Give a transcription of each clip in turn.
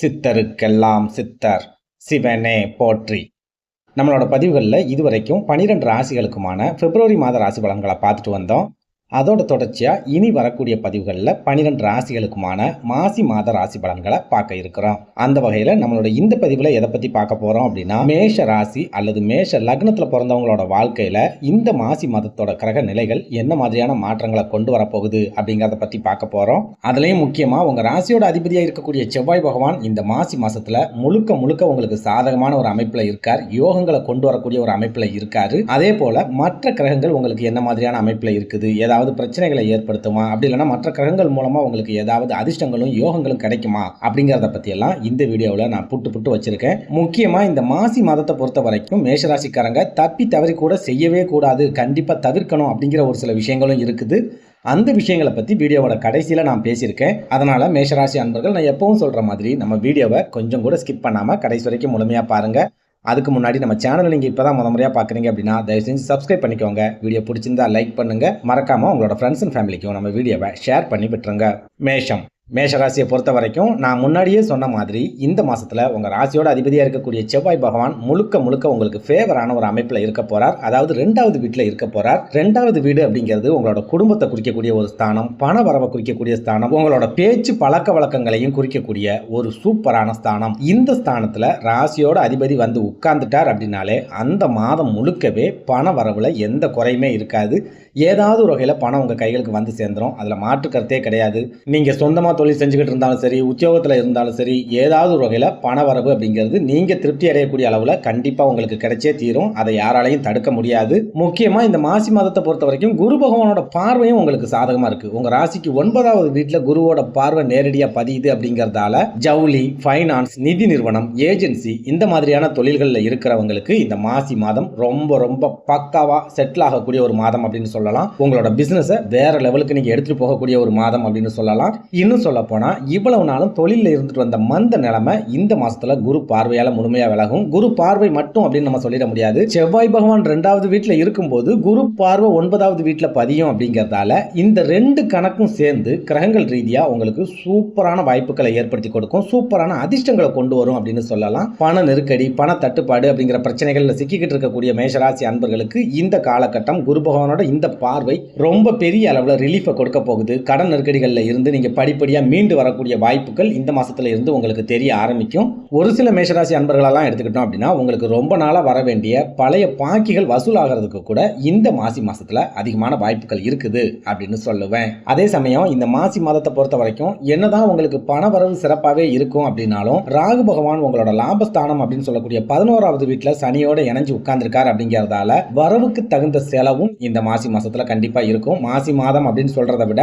சித்தருக்கெல்லாம் சித்தர் சிவனே போற்றி. நம்மளோட பதிவுகளில் இதுவரைக்கும் பனிரெண்டு ராசிகளுக்குமான பிப்ரவரி மாத ராசி பலன்களை பார்த்துட்டு வந்தோம். அதோட தொடர்ச்சியாக இனி வரக்கூடிய பதிவுகளில் பனிரெண்டு ராசிகளுக்குமான மாசி மாத ராசி பலன்களை பார்க்க இருக்கிறோம். அந்த வகையில் நம்மளோட இந்த பதிவில் எதை பற்றி பார்க்க போகிறோம் அப்படின்னா மேஷ ராசி அல்லது மேஷ லக்னத்தில் பிறந்தவங்களோட வாழ்க்கையில் இந்த மாசி மாதத்தோட கிரக நிலைகள் என்ன மாதிரியான மாற்றங்களை கொண்டு வரப்போகுது அப்படிங்கிறத பற்றி பார்க்க போகிறோம் அதுலேயும் முக்கியமாக உங்கள் ராசியோட அதிபதியாக இருக்கக்கூடிய செவ்வாய் பகவான் இந்த மாசி மாதத்தில் முழுக்க முழுக்க உங்களுக்கு சாதகமான ஒரு அமைப்பில் இருக்கார். யோகங்களை கொண்டு வரக்கூடிய ஒரு அமைப்பில் இருக்காரு. அதே போல் மற்ற கிரகங்கள் உங்களுக்கு என்ன மாதிரியான அமைப்பில் இருக்குது? ஏதாவது பிரச்சனைகளை ஏற்படுத்துமா? அப்படி இல்லைன்னா மற்ற கிரகங்கள் மூலமாக உங்களுக்கு ஏதாவது அதிர்ஷ்டங்களும் யோகங்களும் கிடைக்குமா? அப்படிங்கிறத பற்றியெல்லாம் இந்த வீடியோவில் நான் புட்டு புட்டு வச்சிருக்கேன். முக்கியமாக இந்த மாசி மாதத்தை பொறுத்த வரைக்கும் மேஷராசிக்காரங்க தப்பி தவறி கூட செய்யவே கூடாது. கண்டிப்பாக தவிர்க்கணும் அப்படிங்கிற ஒரு சில விஷயங்களும் இருக்குது. அந்த விஷயங்களை பற்றி வீடியோவோட கடைசியில் நான் பேசியிருக்கேன். அதனால் மேஷராசி அன்பர்கள் நான் எப்பவும் சொல்கிற மாதிரி நம்ம வீடியோவை கொஞ்சம் கூட ஸ்கிப் பண்ணாமல் கடைசி வரைக்கும் முழுமையாக பாருங்கள் அதுக்கு முன்னாடி நம்ம சேனல் நீங்கள் இப்போ தான் முத முறையாக பார்க்குறீங்க அப்படின்னா தயவு செஞ்சு சப்ஸ்கிரைப் பண்ணிக்கோங்க. வீடியோ பிடிச்சிருந்தா லைக் பண்ணுங்கள் மறக்காமல் உங்களோட ஃப்ரெண்ட்ஸ் அண்ட் ஃபேமிலிக்கும் நம்ம வீடியோவை ஷேர் பண்ணி விட்டுருங்க. மேஷம். மேஷராசியை பொறுத்த வரைக்கும் நான் முன்னாடியே சொன்ன மாதிரி இந்த மாதத்தில் உங்கள் ராசியோட அதிபதியாக இருக்கக்கூடிய செவ்வாய் பகவான் முழுக்க முழுக்க உங்களுக்கு ஃபேவரான ஒரு அமைப்பில் இருக்க போகிறார் அதாவது ரெண்டாவது வீட்டில் இருக்க போகிறார் ரெண்டாவது வீடு அப்படிங்கிறது உங்களோட குடும்பத்தை குறிக்கக்கூடிய ஒரு ஸ்தானம் பண வரவை குறிக்கக்கூடிய ஸ்தானம் உங்களோட பேச்சு பழக்க வழக்கங்களையும் குறிக்கக்கூடிய ஒரு சூப்பரான ஸ்தானம். இந்த ஸ்தானத்தில் ராசியோட அதிபதி வந்து உட்கார்ந்துட்டார் அப்படின்னாலே அந்த மாதம் முழுக்கவே பண வரவில் எந்த குறையுமே இருக்காது. ஏதாவது ஒரு வகையில் பணம் உங்கள் கைகளுக்கு வந்து சேர்ந்துடும் அதில் மாற்று கருத்தே கிடையாது. நீங்கள் சொந்தமாக தொழில் செஞ்சுக்கிட்டு இருந்தாலும் சரி உத்தியோகத்தில் இருந்தாலும் சரி ஏதாவது ஒரு வகையில் பண வரவு அப்படிங்கிறது நீங்கள் திருப்தி அடையக்கூடிய அளவில் கண்டிப்பாக உங்களுக்கு கிடைச்சே தீரும். அதை யாராலையும் தடுக்க முடியாது. முக்கியமாக இந்த மாசி மாதத்தை பொறுத்த வரைக்கும் குரு பகவானோட பார்வையும் உங்களுக்கு சாதகமாக இருக்குது உங்கள் ராசிக்கு ஒன்பதாவது வீட்டில் குருவோட பார்வை நேரடியாக பதியுது அப்படிங்கிறதால ஜவுளி ஃபைனான்ஸ் நிதி நிறுவனம் ஏஜென்சி இந்த மாதிரியான தொழில்களில் இருக்கிறவங்களுக்கு இந்த மாசி மாதம் ரொம்ப ரொம்ப பக்காவாக செட்டில் ஆகக்கூடிய ஒரு மாதம் அப்படின்னு சொல்லலாம் உங்களோட பிஸ்னஸை வேற லெவலுக்கு நீங்கள் எடுத்துகிட்டு போகக்கூடிய ஒரு மாதம் அப்படின்னு சொல்லலாம். இன்னும் சொல்ல போனால் இவ்வளவு நாளும் தொழிலில் இருந்துட்டு வந்த மந்த நிலைமை இந்த மாசத்துல குரு பார்வையால் முழுமையாக விலகும். குரு பார்வை மட்டும் அப்படின்னு நம்ம சொல்லிட முடியாது. செவ்வாய் பகவான் ரெண்டாவது வீட்டில் இருக்கும்போது குரு பார்வை ஒன்பதாவது வீட்டில் பதியும் அப்படிங்கிறதால இந்த ரெண்டு கணக்கும் சேர்ந்து கிரகங்கள் ரீதியாக உங்களுக்கு சூப்பரான வாய்ப்புகளை ஏற்படுத்தி கொடுக்கும். சூப்பரான அதிர்ஷ்டங்களை கொண்டு வரும் அப்படின்னு சொல்லலாம். பண நெருக்கடி பண தட்டுப்பாடு அப்படிங்கிற பிரச்சனைகளில் சிக்கிக்கிட்டு இருக்கக்கூடிய மேஷராசி அன்பர்களுக்கு இந்த காலகட்டம் குரு பகவானோட இந்த பார்வை ரொம்ப பெரிய அளவில் ரிலீஃபை கொடுக்க போகுது. கடன் நெருக்கடிகளில் இருந்து நீங்கள் படிப்படியாக மீண்டு வரக்கூடிய வாய்ப்புகள் இந்த மாசத்துல இருந்து உங்களுக்கு தெரிய ஆரம்பிக்கும். ஒரு சில மேஷராசி அன்பர்களெல்லாம் எடுத்துக்கிட்டோம் அப்படின்னா உங்களுக்கு ரொம்ப நாளாக வர வேண்டிய பழைய பாக்கிகள் வசூலாகிறதுக்கு கூட இந்த மாசி மாசத்துல அதிகமான வாய்ப்புகள் இருக்குது அப்படின்னு சொல்லுவேன். அதே சமயம் இந்த மாசி மாதத்தை பொறுத்த வரைக்கும் என்னதான் உங்களுக்கு பண வரவு சிறப்பாகவே இருக்கும் அப்படின்னாலும் ராகு பகவான் உங்களோட லாபஸ்தானம் அப்படின்னு சொல்லக்கூடிய பதினோராவது வீட்டில் சனியோட இணைஞ்சு உட்கார்ந்துருக்கார் அப்படிங்கிறதால வரவுக்கு தகுந்த செலவும் இந்த மாசி மாதம் மாதத்தில் கண்டிப்பா இருக்கும். மாசி மாதம் அப்படின்னு சொல்றதை விட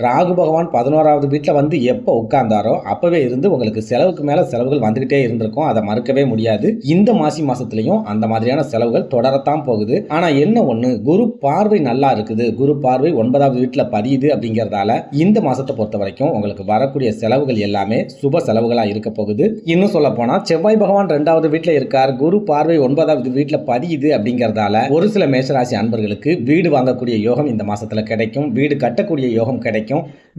ராகு பகவான் பதினோராவது வீட்டில் வந்து எப்போ உட்கார்ந்தாரோ அப்போவே இருந்து உங்களுக்கு செலவுக்கு மேலே செலவுகள் வந்துக்கிட்டே இருந்திருக்கும். அதை மறுக்கவே முடியாது. இந்த மாசி மாசத்துலையும் அந்த மாதிரியான செலவுகள் தொடரத்தான் போகுது. ஆனால் என்ன ஒன்று குரு பார்வை நல்லா இருக்குது. குரு பார்வை ஒன்பதாவது வீட்டில் பதியுது அப்படிங்கிறதால இந்த மாசத்தை பொறுத்த வரைக்கும் உங்களுக்கு வரக்கூடிய செலவுகள் எல்லாமே சுப செலவுகளாக இருக்க போகுது. இன்னும் சொல்ல போனால் செவ்வாய் பகவான் ரெண்டாவது வீட்டில் இருக்கார். குரு பார்வை ஒன்பதாவது வீட்டில் பதியுது அப்படிங்கிறதால ஒரு சில மேஷராசி அன்பர்களுக்கு வீடு வாங்கக்கூடிய யோகம் இந்த மாசத்தில் கிடைக்கும். வீடு கட்டக்கூடிய யோகம் கிடைக்கும்.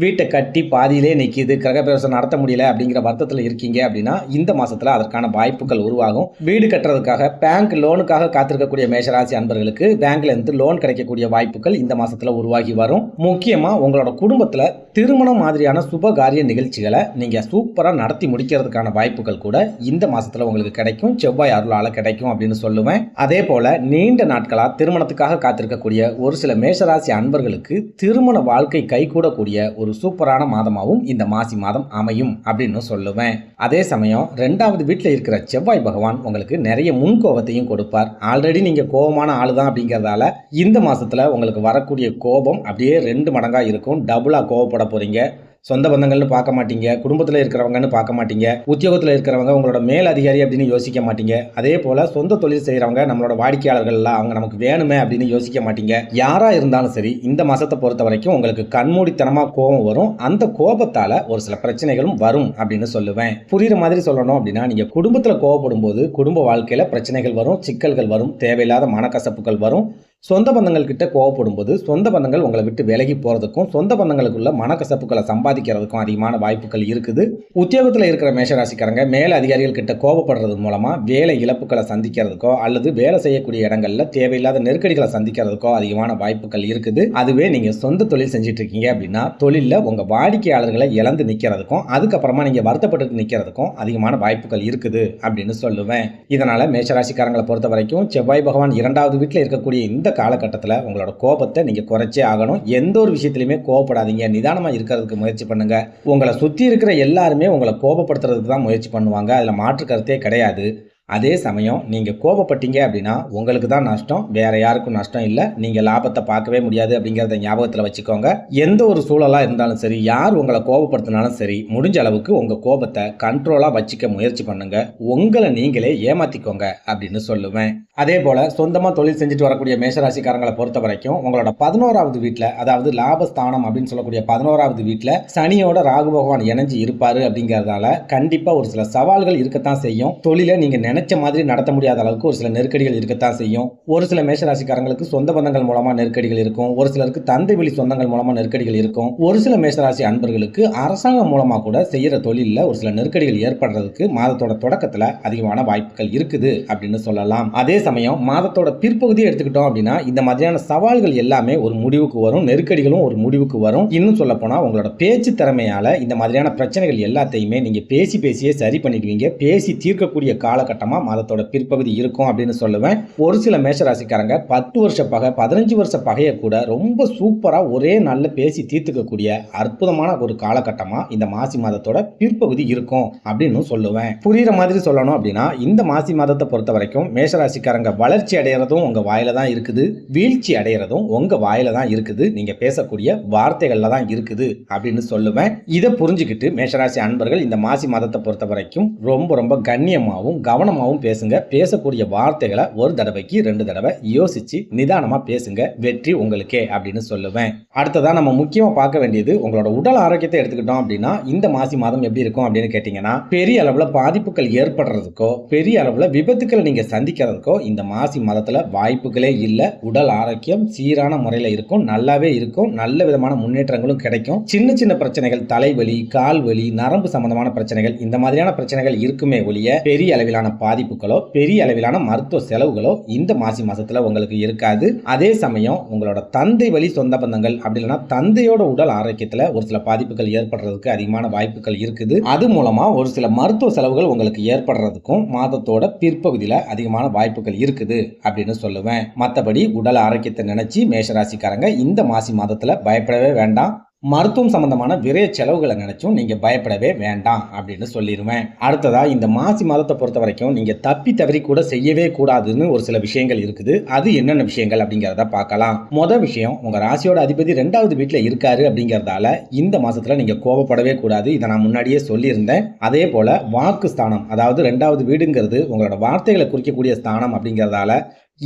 வீட்டை கட்டி பாதியிலே நிற்கிது கிரகப்பிரவேசம் நடத்த முடியல அப்படிங்கிற வருத்தத்தில் இருக்கீங்க அப்படின்னா இந்த மாதத்தில் அதற்கான வாய்ப்புகள் உருவாகும். வீடு கட்டுறதுக்காக பேங்க் லோனுக்காக காத்திருக்கக்கூடிய மேஷராசி அன்பர்களுக்கு பேங்க்ல இருந்து லோன் கிடைக்கக்கூடிய வாய்ப்புகள் இந்த மாதத்தில் உருவாகி வரும். முக்கியமாக உங்களோட குடும்பத்தில் திருமணம் மாதிரியான சுப காரிய நிகழ்ச்சிகளை நீங்கள் சூப்பராக நடத்தி முடிக்கிறதுக்கான வாய்ப்புகள் கூட இந்த மாதத்தில் உங்களுக்கு கிடைக்கும். செவ்வாய் அருளால் கிடைக்கும் அப்படின்னு சொல்லுவேன். அதே போல் நீண்ட நாட்களாக திருமணத்துக்காக காத்திருக்கக்கூடிய ஒரு சில மேஷராசி அன்பர்களுக்கு திருமண வாழ்க்கை சொல்லக்கூடிய ஒரு சூப்பரான மாதமாகவும் இந்த மாசி மாதம் அமையும் அப்படின்னு சொல்லுவேன். அதே சமயம் ரெண்டாவது வீட்டில் இருக்கிற செவ்வாய் பகவான் உங்களுக்கு நிறைய முன்கோபத்தையும் கொடுப்பார். ஆல்ரெடி நீங்கள் கோபமான ஆளு தான் அப்படிங்கிறதால இந்த மாதத்தில் உங்களுக்கு வரக்கூடிய கோபம் அப்படியே ரெண்டு மடங்காக இருக்கும். டபுளாக கோவப்பட போகிறீங்க சொந்த பந்தங்கள்னு பார்க்க மாட்டீங்க குடும்பத்தில் இருக்கிறவங்கன்னு பார்க்க மாட்டீங்க உத்தியோகத்தில் இருக்கிறவங்க உங்களோட மேல் அதிகாரி அப்படின்னு யோசிக்க மாட்டீங்க. அதே போல் சொந்த தொழில் செய்கிறவங்க நம்மளோட வாடிக்கையாளர்கள்லாம் அவங்க நமக்கு வேணுமே அப்படின்னு யோசிக்க மாட்டீங்க. யாராக இருந்தாலும் சரி இந்த மாதத்தை பொறுத்த வரைக்கும் உங்களுக்கு கண்மூடித்தனமாக கோபம் வரும். அந்த கோபத்தால் ஒரு சில பிரச்சனைகளும் வரும் அப்படின்னு சொல்லுவேன். புரியுற மாதிரி சொல்லணும் அப்படின்னா நீங்கள் குடும்பத்தில் கோவப்படும் போது குடும்ப வாழ்க்கையில் பிரச்சனைகள் வரும் சிக்கல்கள் வரும் தேவையில்லாத மனக்கசப்புகள் வரும். சொந்த பந்தங்கள் கிட்ட கோவப்படும் போது சொந்த பந்தங்கள் உங்களை விட்டு விலகி போகிறதுக்கும் சொந்த பந்தங்களுக்குள்ள மனக்கசப்புகளை சம்பாதிக்கிறதுக்கும் அதிகமான வாய்ப்புகள் இருக்குது. உத்தியோகத்தில் இருக்கிற மேஷராசிக்காரங்க மேல அதிகாரிகள் கிட்ட கோவப்படுறது மூலமாக வேலை இழப்புகளை சந்திக்கிறதுக்கோ அல்லது வேலை செய்யக்கூடிய இடங்களில் தேவையில்லாத நெருக்கடிகளை சந்திக்கிறதுக்கோ அதிகமான வாய்ப்புகள் இருக்குது. அதுவே நீங்கள் சொந்த தொழில் செஞ்சுட்டு இருக்கீங்க அப்படின்னா தொழிலில் உங்கள் வாடிக்கையாளர்களை இழந்து நிற்கிறதுக்கும் அதுக்கப்புறமா நீங்கள் வருத்தப்பட்டு நிற்கிறதுக்கும் அதிகமான வாய்ப்புகள் இருக்குது அப்படின்னு சொல்லுவேன். இதனால் மேஷராசிக்காரங்களை பொறுத்த வரைக்கும் செவ்வாய் பகவான் இரண்டாவது வீட்டில் இருக்கக்கூடிய இந்த காலகட்டத்தில் உங்களோட கோபத்தை நீங்கள் குறைச்சே ஆகணும். எந்த ஒரு விஷயத்துலையுமே கோவப்படாதீங்க. நிதானமாக இருக்கிறதுக்கு முயற்சி பண்ணுங்க. உங்களை சுற்றி இருக்கிற எல்லாருமே உங்களை கோபப்படுத்துறதுக்கு தான் முயற்சி பண்ணுவாங்க. அதில் மாற்று கருத்தே கிடையாது. அதே சமயம் நீங்கள் கோபப்பட்டீங்க அப்படின்னா உங்களுக்கு தான் நஷ்டம் வேற யாருக்கும் நஷ்டம் இல்லை. நீங்கள் லாபத்தை பார்க்கவே முடியாது அப்படிங்கிறத ஞாபகத்தில் வச்சுக்கோங்க. எந்த ஒரு சூழலாக இருந்தாலும் சரி யார் உங்களை கோபப்படுத்தினாலும் சரி முடிஞ்ச அளவுக்கு உங்கள் கோபத்தை கண்ட்ரோலாக வச்சுக்க முயற்சி பண்ணுங்க. உங்களை நீங்களே ஏமாத்திக்கோங்க அப்படின்னு சொல்லுவேன். அதே போல் சொந்தமாக தொழில் செஞ்சுட்டு வரக்கூடிய மேஷராசிக்காரங்களை பொறுத்த வரைக்கும் உங்களோட பதினோராவது வீட்டில் அதாவது லாபஸ்தானம் அப்படின்னு சொல்லக்கூடிய பதினோராவது வீட்டில் சனியோட ராகு பகவான் இணைஞ்சு இருப்பாரு அப்படிங்கிறதால கண்டிப்பாக ஒரு சில சவால்கள் இருக்கத்தான் செய்யும். தொழிலை நீங்கள் நினைச்சு மாதிரி நடத்த முடியாத அளவுக்கு ஒரு சில நெருக்கடிகள் இருக்கத்தான் செய்யும். ஒரு சில மேஷராசிக்காரங்களுக்கு சொந்த பந்தங்கள் மூலமாக நெருக்கடிகள் இருக்கும். ஒரு சிலருக்கு தந்தை வெளி சொந்தங்கள் மூலமாக நெருக்கடிகள் இருக்கும். ஒரு சில மேஷராசி அன்பர்களுக்கு அரசாங்கம் மூலமாக கூட செய்கிற தொழிலில் ஒரு சில நெருக்கடிகள் ஏற்படுறதுக்கு மாதத்தோட தொடக்கத்தில் அதிகமான வாய்ப்புகள் இருக்குது அப்படின்னு சொல்லலாம். அதே சமயம் மாதத்தோட பிற்பகுதியை எடுத்துக்கிட்டோம் அப்படின்னா இந்த மாதிரியான சவால்கள் எல்லாமே ஒரு முடிவுக்கு வரும். நெருக்கடிகளும் ஒரு முடிவுக்கு வரும். இன்னும் சொல்ல போனா உங்களோட பேச்சு திறமையால இந்த மாதிரியான பிரச்சனைகள் எல்லாத்தையுமே நீங்க பேசி பேசியே சரி பண்ணிடுவீங்க. பேசி தீர்க்கக்கூடிய காலகட்டம் மாதத்தோட பிற்பகுதி இருக்கும் அப்படின்னு சொல்லுவேன். ஒரு சில மேஷராசிக்காரங்க பத்து வருஷ பகை பதினஞ்சு வருஷ பகையை கூட ரொம்ப சூப்பரா ஒரே நாளில் பேசி தீர்த்துக்கக்கூடிய அற்புதமான ஒரு காலகட்டமா இந்த மாசி மாதத்தோட பிற்பகுதி இருக்கும் அப்படின்னு சொல்லுவேன். புரியுற மாதிரி சொல்லணும் அப்படின்னா இந்த மாசி மாதத்தை பொறுத்த வரைக்கும் மேஷராசிக்காரங்க வளர்ச்சி அடையிறதும் உங்க வாயில தான் இருக்குது. வீழ்ச்சி அடையிறதும் உங்க வாயில தான் இருக்குது. நீங்க பேசக்கூடிய வார்த்தைகள்ல தான் இருக்குது அப்படின்னு சொல்லுவேன். இதை புரிஞ்சுக்கிட்டு மேஷராசி அன்பர்கள் இந்த மாசி மாதத்தை பொறுத்த வரைக்கும் ரொம்ப ரொம்ப கண்ணியமாகவும் கவனம் நிதானமாகவும் பேசுங்க. பேசக்கூடிய வார்த்தைகளை ஒரு தடவைக்கு ரெண்டு தடவை யோசிச்சு நிதானமா பேசுங்க. வெற்றி உங்களுக்கே அப்படின்னு சொல்லுவேன். அடுத்ததான் நம்ம முக்கியமா பார்க்க வேண்டியது உங்களோட உடல் ஆரோக்கியத்தை எடுத்துக்கிட்டோம் அப்படின்னா இந்த மாசி மாதம் எப்படி இருக்கும் அப்படின்னு கேட்டீங்கன்னா பெரிய அளவுல பாதிப்புகள் ஏற்படுறதுக்கோ பெரிய அளவுல விபத்துக்களை நீங்க சந்திக்கிறதுக்கோ இந்த மாசி மாதத்துல வாய்ப்புகளே இல்லை. உடல் ஆரோக்கியம் சீரான முறையில் இருக்கும். நல்லாவே இருக்கும். நல்ல விதமான முன்னேற்றங்களும் கிடைக்கும். சின்ன சின்ன பிரச்சனைகள் தலைவலி கால் வலி நரம்பு சம்பந்தமான பிரச்சனைகள் இந்த மாதிரியான பிரச்சனைகள் இருக்குமே ஒழிய பெரிய அளவிலான பாதிப்புகளோ பெரிய அளவிலான மருத்துவ செலவுகளோ இந்த மாசி மாசத்துல உங்களுக்கு இருக்காது. அதே சமயம் உங்களோட தந்தை வழி சொந்த பந்தங்கள் அப்படி இல்லைன்னா தந்தையோட உடல் ஆரோக்கியத்துல ஒரு சில பாதிப்புகள் ஏற்படுறதுக்கு அதிகமான வாய்ப்புகள் இருக்குது. அது மூலமா ஒரு சில மருத்துவ செலவுகள் உங்களுக்கு ஏற்படுறதுக்கும் மாதத்தோட பிற்பகுதியில அதிகமான வாய்ப்புகள் இருக்குது அப்படின்னு சொல்லுவேன். மற்றபடி உடல் ஆரோக்கியத்தை நினைச்சு மேஷராசிக்காரங்க இந்த மாசி மாதத்துல பயப்படவே வேண்டாம். மருத்துவம் சம்பந்தமான விரைய செலவுகளை நினைச்சும் நீங்க பயப்படவே வேண்டாம் அப்படின்னு சொல்லிடுவேன். அடுத்ததா இந்த மாசி மாதத்தை பொறுத்த வரைக்கும் நீங்க தப்பி தவறி கூட செய்யவே கூடாதுன்னு ஒரு சில விஷயங்கள் இருக்குது. அது என்னென்ன விஷயங்கள் அப்படிங்கிறத பார்க்கலாம். மொதல் விஷயம் உங்க ராசியோட அதிபதி ரெண்டாவது வீட்டுல இருக்காரு அப்படிங்கறதால இந்த மாசத்துல நீங்க கோபப்படவே கூடாது. இதை நான் முன்னாடியே சொல்லியிருந்தேன். அதே போல வாக்கு ஸ்தானம் அதாவது ரெண்டாவது வீடுங்கிறது உங்களோட வார்த்தைகளை குறிக்கக்கூடிய ஸ்தானம் அப்படிங்கறதால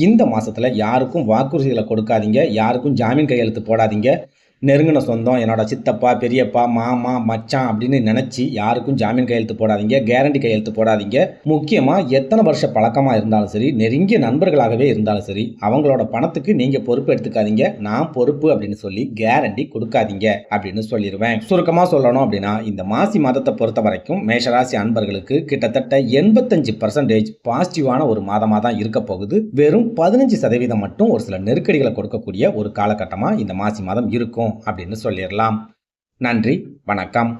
இந்த மாசத்துல யாருக்கும் வாக்குறுதிகளை கொடுக்காதீங்க. யாருக்கும் ஜாமீன் கையெழுத்து போடாதீங்க. நெருங்கின சொந்தம் என்னோட சித்தப்பா பெரியப்பா மாமா மச்சான் அப்படின்னு நினச்சி யாருக்கும் ஜாமீன் கையெழுத்து போடாதீங்க கேரண்டி கையெழுத்து போடாதீங்க. முக்கியமாக எத்தனை வருஷ பழக்கமாக இருந்தாலும் சரி நெருங்கிய நண்பர்களாகவே இருந்தாலும் சரி அவங்களோட பணத்துக்கு நீங்கள் பொறுப்பு எடுத்துக்காதீங்க. நான் பொறுப்பு அப்படின்னு சொல்லி கேரண்டி கொடுக்காதீங்க அப்படின்னு சொல்லிடுவேன் சுருக்கமாக சொல்லணும் அப்படின்னா இந்த மாசி மாதத்தை பொறுத்த வரைக்கும் மேஷராசி அன்பர்களுக்கு கிட்டத்தட்ட எண்பத்தஞ்சு பர்சன்டேஜ் பாசிட்டிவான ஒரு மாதமாக தான் இருக்க போகுது. வெறும் பதினஞ்சு சதவீதம் மட்டும் ஒரு சில நெருக்கடிகளை கொடுக்கக்கூடிய ஒரு காலகட்டமாக இந்த மாசி மாதம் இருக்கும். அப்படின்னு சொல்லிடலாம் நன்றி வணக்கம்.